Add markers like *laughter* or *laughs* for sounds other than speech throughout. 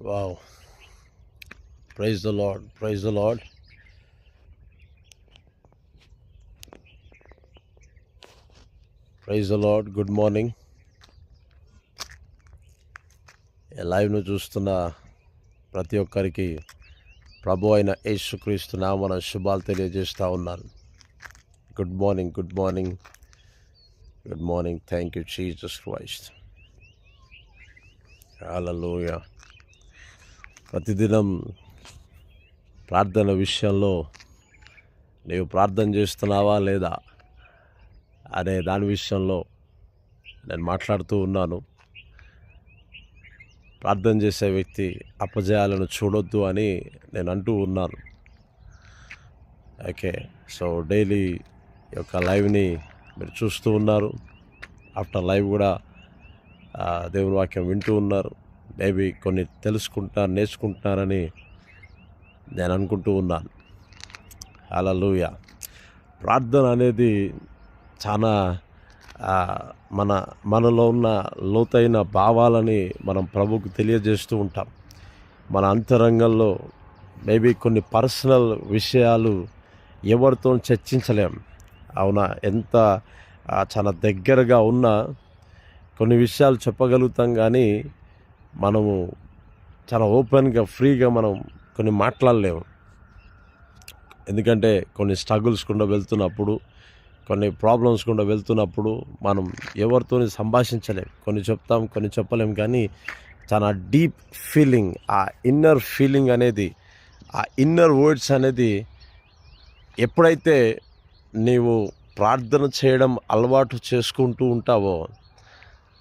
Wow. Praise the Lord. Praise the Lord. Praise the Lord good morning లైవ్ను చూస్తున్న ప్రతి ఒక్కరికి ప్రభు అయిన యేసుక్రీస్తు నామన శుభాలు తెలియజేస్తూ ఉన్నాను. Good morning good morning good morning thank you Jesus Christ hallelujah ప్రతిదినం ప్రార్థన విషయంలో నీవు ప్రార్థన చేస్తున్నావా లేదా అనే దాని విషయంలో నేను మాట్లాడుతూ ఉన్నాను. ప్రార్థన చేసే వ్యక్తి అపజయాలను చూడొద్దు అని నేను అంటూ ఉన్నాను. ఓకే సో డైలీ యొక్క లైవ్ని మీరు చూస్తూ ఉన్నారు. ఆఫ్టర్ లైవ్ కూడా దేవుని వాక్యం వింటూ ఉన్నారు. మేబీ కొన్ని తెలుసుకుంటారు నేర్చుకుంటున్నారని నేను అనుకుంటూ ఉన్నాను అలలుయ ప్రార్థన అనేది చాలా మన మనలో ఉన్న లోతైన భావాలని మనం ప్రభుకు తెలియజేస్తూ ఉంటాం. మన అంతరంగంలో మేబీ కొన్ని పర్సనల్ విషయాలు ఎవరితో చర్చించలేం. అవునా? ఎంత చాలా దగ్గరగా ఉన్న కొన్ని విషయాలు చెప్పగలుగుతాం కానీ మనము చాలా ఓపెన్గా ఫ్రీగా మనం కొన్ని మాట్లాడలేము. ఎందుకంటే కొన్ని స్ట్రగుల్స్ గుండా వెళ్తున్నప్పుడు కొన్ని ప్రాబ్లమ్స్ గుండా వెళ్తున్నప్పుడు మనం ఎవరితో సంభాషించలేం. కొన్ని చెప్తాం కొన్ని చెప్పలేం. కానీ చాలా డీప్ ఫీలింగ్ ఆ ఇన్నర్ ఫీలింగ్ అనేది ఆ ఇన్నర్ వర్డ్స్ అనేది ఎప్పుడైతే నీవు ప్రార్థన చేయడం అలవాటు చేసుకుంటూ ఉంటావో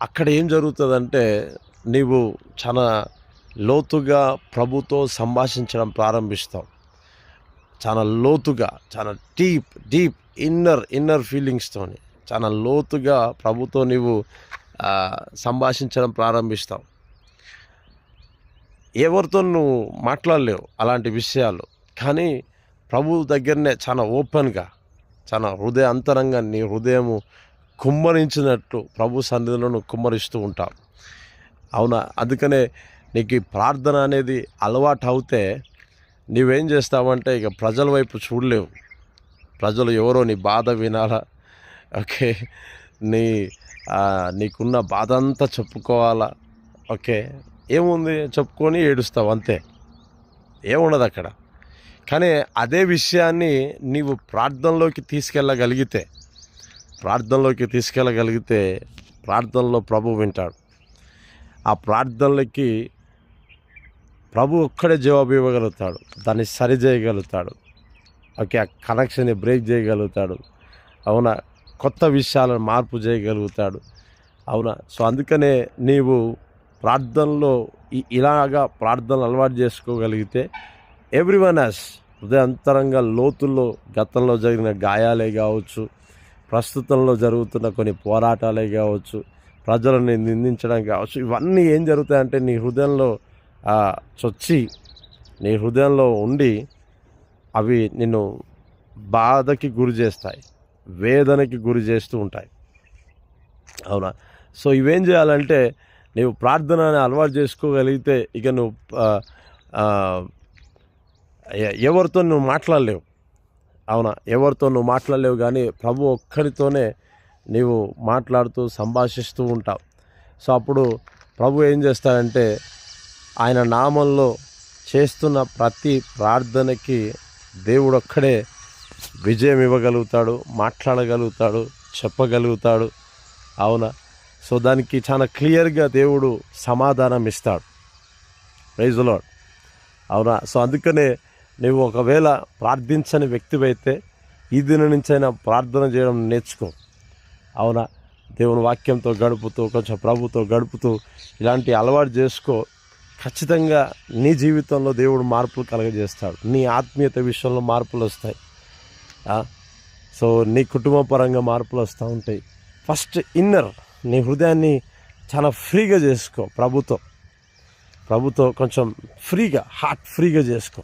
అక్కడ ఏం జరుగుతుందంటే నీవు చాలా లోతుగా ప్రభుతో సంభాషించడం ప్రారంభిస్తావు. చాలా లోతుగా చాలా డీప్ డీప్ ఇన్నర్ ఇన్నర్ ఫీలింగ్స్తోని చాలా లోతుగా ప్రభుతో నీవు సంభాషించడం ప్రారంభిస్తావు. ఎవరితో నువ్వు మాట్లాడలేవు అలాంటి విషయాలు. కానీ ప్రభు దగ్గరనే చాలా ఓపెన్గా చాలా హృదయ అంతరంగా నీ హృదయము కుమ్మరించినట్టు ప్రభు సన్నిధిలో నువ్వు కుమ్మరిస్తూ ఉంటావు. అవునా? అందుకనే నీకు ఈ ప్రార్థన అనేది అలవాటు అవుతే నీవేం చేస్తావంటే ఇక ప్రజల వైపు చూడలేవు. ప్రజలు ఎవరో నీ బాధ వినాలా? ఓకే. నీ నీకున్న బాధ అంతా చెప్పుకోవాలా? ఓకే. ఏముంది? చెప్పుకొని ఏడుస్తావు అంతే. ఏముండదు అక్కడ. కానీ అదే విషయాన్ని నీవు ప్రార్థనలోకి తీసుకెళ్ళగలిగితే ప్రార్థనలోకి తీసుకెళ్ళగలిగితే ప్రార్థనలో ప్రభు వింటాడు. ఆ ప్రార్థనలకి ప్రభు ఒక్కడే జవాబు ఇవ్వగలుగుతాడు. దాన్ని సరి చేయగలుగుతాడు. ఓకే ఆ కనెక్షన్ని బ్రేక్ చేయగలుగుతాడు. అవునా? కొత్త విషయాలను మార్పు చేయగలుగుతాడు. అవునా? సో అందుకనే నీవు ప్రార్థనలో ఇలాగా ప్రార్థనలు అలవాటు చేసుకోగలిగితే ఎవ్రీ వన్ యాస్ హృదయంతరంగా లోతుల్లో గతంలో జరిగిన గాయాలే కావచ్చు ప్రస్తుతంలో జరుగుతున్న కొన్ని పోరాటాలే కావచ్చు ప్రజలను నిందించడానికి కావచ్చు. ఇవన్నీ ఏం జరుగుతాయంటే నీ హృదయంలో చొచ్చి నీ హృదయంలో ఉండి అవి నిన్ను బాధకి గురి చేస్తాయి వేదనకి గురి చేస్తూ ఉంటాయి. అవునా? సో ఇవేం చేయాలంటే నీవు ప్రార్థనని అలవాటు చేసుకోగలిగితే ఇక నువ్వు ఎవరితో నువ్వు మాట్లాడలేవు. అవునా? ఎవరితో నువ్వు మాట్లాడలేవు కానీ ప్రభు ఒక్కరితోనే నీవు మాట్లాడుతూ సంభాషిస్తూ ఉంటావు. సో అప్పుడు ప్రభు ఏం చేస్తాడంటే ఆయన నామంలో చేస్తున్న ప్రతి ప్రార్థనకి దేవుడు ఒక్కడే విజయం ఇవ్వగలుగుతాడు మాట్లాడగలుగుతాడు చెప్పగలుగుతాడు. అవునా? సో దానికి చాలా క్లియర్గా దేవుడు సమాధానం ఇస్తాడు. ప్రైజ్ లాడ్ అవునా? సో అందుకనే నువ్వు ఒకవేళ ప్రార్థించని వ్యక్తివైతే ఈ దిన నుంచైనా ప్రార్థన చేయడం నేర్చుకో. అవునా? దేవుని వాక్యంతో గడుపుతూ కొంచెం ప్రభుతో గడుపుతూ ఇలాంటి అలవాటు చేసుకో. ఖచ్చితంగా నీ జీవితంలో దేవుడు మార్పులు కలగజేస్తాడు. నీ ఆత్మీయత విషయంలో మార్పులు వస్తాయి. సో నీ కుటుంబ పరంగా మార్పులు వస్తూ ఉంటాయి. ఫస్ట్ ఇన్నర్ నీ హృదయాన్ని చాలా ఫ్రీగా చేసుకో ప్రభుతో. ప్రభుతో కొంచెం ఫ్రీగా హార్ట్ ఫ్రీగా చేసుకో.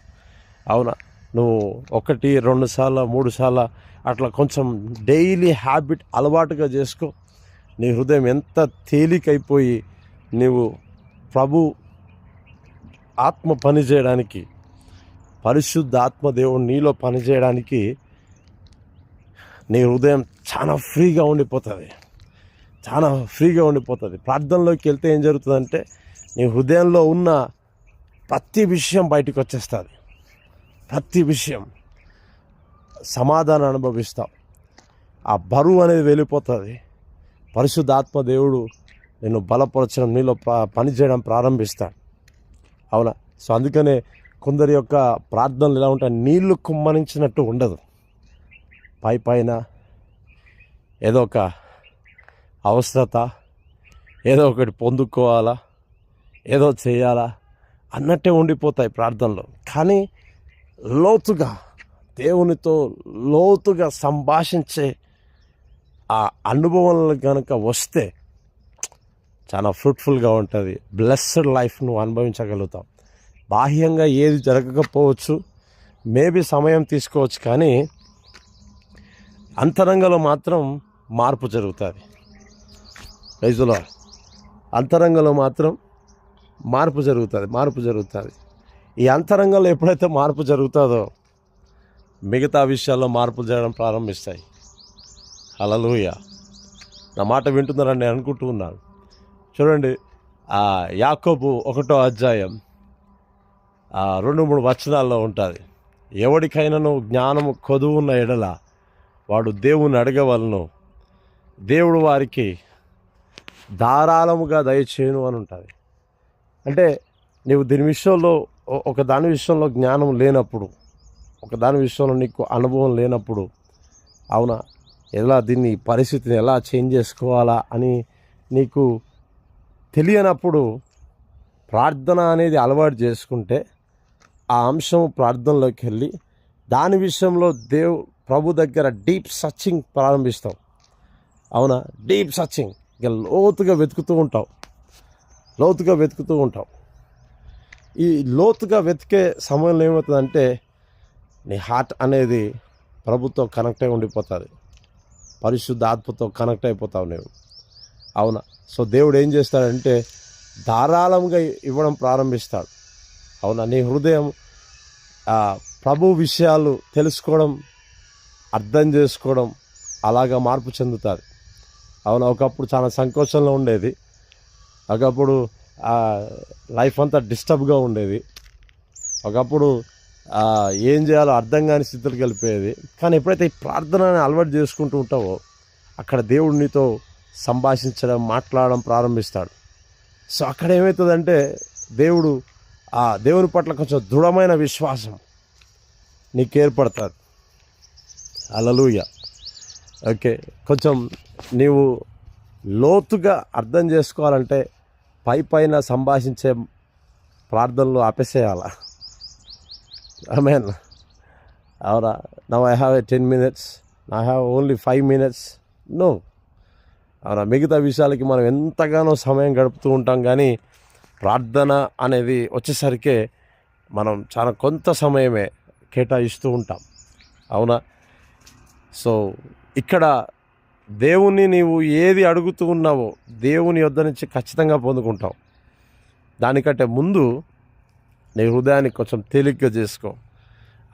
అవునా? నువ్వు ఒకటి రెండు సార్లు మూడు సార్లు అట్లా కొంచెం డైలీ హ్యాబిట్ అలవాటుగా చేసుకో. నీ హృదయం ఎంత తేలికైపోయి నువ్వు ప్రభు ఆత్మ పని చేయడానికి పరిశుద్ధ ఆత్మదేవుడు నీలో పనిచేయడానికి నీ హృదయం చాలా ఫ్రీగా ఉండిపోతుంది. చాలా ఫ్రీగా ఉండిపోతుంది. ప్రార్థనలోకి వెళ్తే ఏం జరుగుతుందంటే నీ హృదయంలో ఉన్న ప్రతి విషయం బయటకు వచ్చేస్తుంది ప్రతి విషయం సమాధానం అనుభవిస్తాం. ఆ బరువు అనేది వెళ్ళిపోతుంది. పరిశుద్ధాత్మ దేవుడు నేను బలపరచడం నీలో పని చేయడం ప్రారంభిస్తాను అవునా? సో అందుకనే కొందరి యొక్క ప్రార్థనలు ఎలా ఉంటాయి? నీళ్ళు కుమ్మరించినట్టు ఉండదు. పై పైన ఏదో ఒక అవసరత ఏదో ఒకటి పొందుకోవాలా ఏదో చేయాలా అన్నట్టే ఉండిపోతాయి ప్రార్థనలు. కానీ లోతుగా దేవునితో లోతుగా సంభాషించే ఆ అనుభవాలు కనుక వస్తే చాలా ఫ్రూట్ఫుల్గా ఉంటుంది. బ్లెస్డ్ లైఫ్ నువ్వు అనుభవించగలుగుతావు. బాహ్యంగా ఏది జరగకపోవచ్చు. మేబీ సమయం తీసుకోవచ్చు కానీ అంతరంగంలో మాత్రం మార్పు జరుగుతుంది. రైతులో అంతరంగంలో మాత్రం మార్పు జరుగుతుంది మార్పు జరుగుతుంది. ఈ అంతరంగంలో ఎప్పుడైతే మార్పు జరుగుతుందో మిగతా విషయాల్లో మార్పులు జరగడం ప్రారంభిస్తాయి. హలలుయ నా మాట వింటున్నారని నేను అనుకుంటూ ఉన్నాను. చూడండి ఆ యాకోబు ఒకటో అధ్యాయం ఆ రెండు మూడు వచనాల్లో ఉంటుంది. ఎవడికైనాను జ్ఞానము కొదువు ఉన్న ఎడల వాడు దేవుని అడగవలను. దేవుడు వారికి ధారాళముగా దయచేయను అని ఉంటుంది. అంటే నీవు దీని విషయంలో ఒక దాని విషయంలో జ్ఞానం లేనప్పుడు ఒక దాని విషయంలో నీకు అనుభవం లేనప్పుడు అవునా? ఎలా దీన్ని పరిస్థితిని ఎలా చేంజ్ చేసుకోవాలా అని నీకు తెలియనప్పుడు ప్రార్థన అనేది అలవాటు చేసుకుంటే ఆ అంశం ప్రార్థనలోకి వెళ్ళి దాని విషయంలో దేవ్ ప్రభు దగ్గర డీప్ సర్చింగ్ ప్రారంభిస్తాం అవునా? Deep searching. ఇక లోతుగా వెతుకుతూ ఉంటావు. లోతుగా వెతుకుతూ ఉంటావు. ఈ లోతుగా వెతికే సమయంలో ఏమవుతుందంటే నీ హార్ట్ అనేది ప్రభుత్వం కనెక్ట్ అయి ఉండిపోతుంది. పరిశుద్ధ ఆత్మతో కనెక్ట్ అయిపోతావు నువ్వు. అవునా? సో దేవుడు ఏం చేస్తాడంటే ధారాళంగా ఇవ్వడం ప్రారంభిస్తాడు. అవునా? నీ హృదయం ప్రభు విషయాలు తెలుసుకోవడం అర్థం చేసుకోవడం అలాగా మార్పు చెందుతుంది. అవునా? ఒకప్పుడు చాలా సంకోచంలో ఉండేది. ఒకప్పుడు లైఫ్ అంతా డిస్టర్బ్గా ఉండేది. ఒకప్పుడు ఏం చేయాలో అర్థం కాని స్థితికి వెళ్ళిపోయేది. కానీ ఎప్పుడైతే ఈ ప్రార్థనని అలవాటు చేసుకుంటూ ఉంటావో అక్కడ దేవుడు నీతో సంభాషించడం మాట్లాడడం ప్రారంభిస్తాడు. సో అక్కడ ఏమవుతుందంటే దేవుడు ఆ దేవుని పట్ల కొంచెం దృఢమైన విశ్వాసం నీకు ఏర్పడతాడు అలలుయ ఓకే. కొంచెం నీవు లోతుగా అర్థం చేసుకోవాలంటే పై పైన సంభాషించే ప్రార్థనలు ఆపేసేయాల. ఐ మీన్ అవునా now I have a ten minutes I have only five minutes no అవునా మిగతా విషయాలకి మనం ఎంతగానో సమయం గడుపుతూ ఉంటాం కానీ ప్రార్థన అనేది వచ్చేసరికే మనం చాలా కొంత సమయమే కేటాయిస్తూ ఉంటాం. అవునా? సో ఇక్కడ దేవుణ్ణి నీవు ఏది అడుగుతూ ఉన్నావో దేవుని యొద్ద నుంచి ఖచ్చితంగా పొందుకుంటావు. దానికంటే ముందు నీ హృదయాన్ని కొంచెం తేలిగ్గా చేసుకో.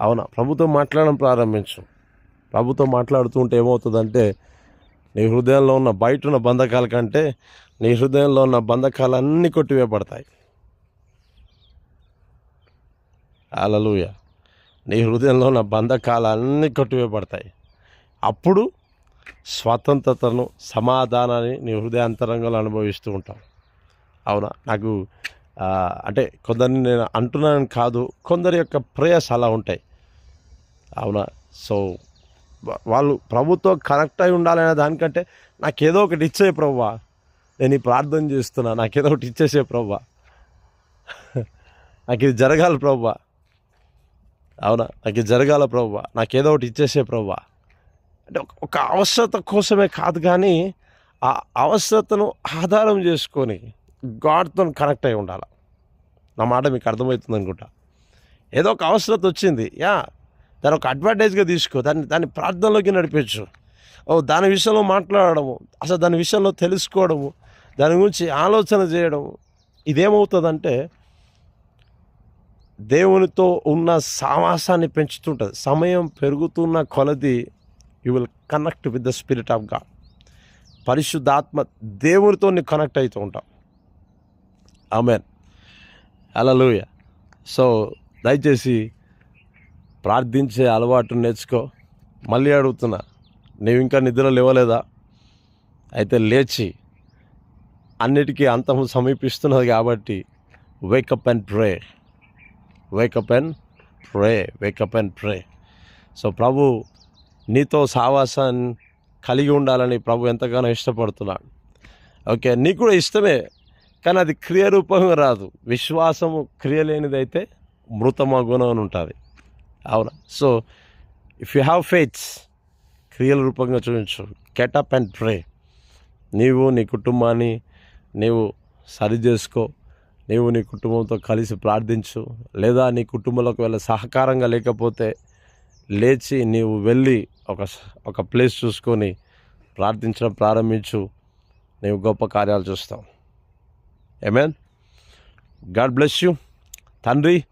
అవునా? ప్రభుతో మాట్లాడడం ప్రారంభించు. ప్రభుతో మాట్లాడుతూ ఉంటే ఏమవుతుందంటే నీ హృదయంలో ఉన్న బయట ఉన్న బంధకాల కంటే నీ హృదయంలో ఉన్న బంధకాలు అన్నీ కొట్టివేయబడతాయి. అలలుయ నీ హృదయంలో ఉన్న బంధకాలు అన్నీ కొట్టివేయబడతాయి. అప్పుడు స్వతంత్రతను సమాధానాన్ని నీ హృదయాంతరంగంలో అనుభవిస్తూ ఉంటావు. అవునా? నాకు అంటే కొందరిని నేను అంటున్నాను కాదు కొందరి యొక్క ప్రేయర్స్ అలా ఉంటాయి. అవునా? సో వాళ్ళు ప్రభుత్వం కనెక్ట్ అయి ఉండాలనే దానికంటే నాకేదో ఒకటి ఇచ్చే ప్రవ్వా. నేను ఈ ప్రార్థన చేస్తున్నా నాకేదో ఒకటి ఇచ్చేసే ప్రవ్వా. *laughs* నాకు ఇది జరగాలి ప్రవ్వా. అవునా? నాకు ఇది జరగాల ప్రవ్వా. నాకేదో ఒకటి ఇచ్చేసే ప్రవ్వా. అంటే ఒక- అవసరత కోసమే కాదు కానీ ఆ అవసరతను ఆధారం చేసుకొని గాడ్తో కనెక్ట్ అయి ఉండాలి. నా మాట మీకు అర్థమవుతుంది అనుకుంటా. ఏదో ఒక అవసరత వచ్చింది. యా దాని ఒక అడ్వాంటేజ్గా తీసుకో. దాన్ని దాన్ని ప్రార్థనలోకి నడిపించు. ఓ దాని విషయంలో మాట్లాడడము అసలు దాని విషయంలో తెలుసుకోవడము దాని గురించి ఆలోచన చేయడము ఇదేమవుతుందంటే దేవునితో ఉన్న సావాసాన్ని పెంచుతుంటుంది. సమయం పెరుగుతున్న కొలది you will connect with the spirit of God. పరిశుద్ధాత్మ దేవునితో నీకు కనెక్ట్ అవుతూ ఉంటాం ఆమెన్. అలలుయ సో దయచేసి ప్రార్థించే అలవాటు నేర్చుకో. మళ్ళీ అడుగుతున్నా నీవు ఇంకా నిద్ర లేవలేదా? అయితే లేచి అన్నిటికీ అంతము సమీపిస్తున్నది కాబట్టి wake up and pray wake up and pray wake up and pray so ప్రభు నీతో సావాసాన్ని కలిగి ఉండాలని ప్రభు ఎంతగానో ఇష్టపడుతున్నాడు. ఓకే నీకు కూడా ఇష్టమే కానీ అది క్రియారూపంగా రాదు. విశ్వాసము క్రియ లేనిదైతే మృతమగుణం అని ఉంటుంది. అవునా? So if you have faiths క్రియల రూపంగా చూపించు. గెటప్ అండ్ ప్రే నీవు నీ కుటుంబాన్ని నీవు సరి చేసుకో. నీవు నీ కుటుంబంతో కలిసి ప్రార్థించు. లేదా నీ కుటుంబంలోకి వెళ్ళ సహకారంగా లేకపోతే లేచి నీవు వెళ్ళి ఒక ఒక ప్లేస్ చూసుకొని ప్రార్థించడం ప్రారంభించు. నీవు గొప్ప కార్యాలు చూస్తావు. ఏమేన్ గాడ్ బ్లెస్ యూ తండ్రి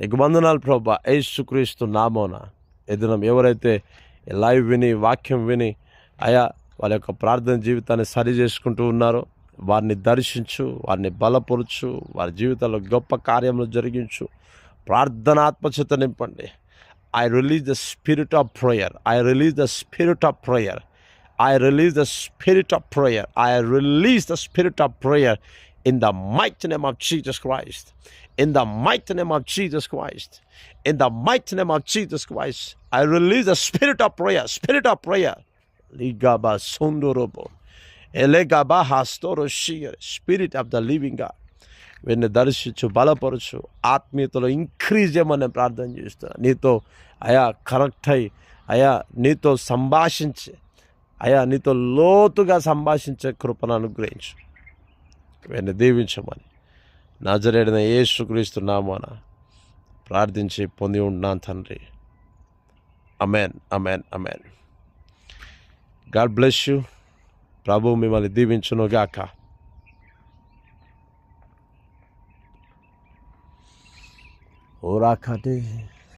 నీకు వందనాలు ప్రభా. యేసుక్రీస్తు నామోన ఎదురం ఎవరైతే లైవ్ విని వాక్యం విని అయా వాళ్ళ యొక్క ప్రార్థన జీవితాన్ని సరి చేసుకుంటూ ఉన్నారో వారిని దర్శించు వారిని బలపరుచు వారి జీవితంలో గొప్ప కార్యములు జరిగించు. ప్రార్థనాత్మచత నింపండి. I release the spirit of prayer I release the spirit of prayer I release the spirit of prayer I release the spirit of prayer in the mighty name of Jesus Christ. In the mighty name of Jesus Christ. In the mighty name of Jesus Christ. I release the spirit of prayer. Spirit of prayer. Ligaba sondorobo. Elegaba hastoro shir. Spirit of the living God. వీరిని దర్శించు బలపరచు ఆత్మీయతలో increase చేయమని ప్రార్థన చేస్తున్నా నీతో అయా connect అయ్యి అయా నీతో సంభాషించి అయా నీతో లోతుగా సంభాషించే కృపను అనుగ్రహించు. వెన్ను దీవించమని నజరేడిన యేసుక్రీస్తు నామాన ప్రార్థించి పొంది ఉన్నాను తండ్రి. Amen amen amen God bless you ప్రభు మిమ్మల్ని దీవించును ఓరాకటి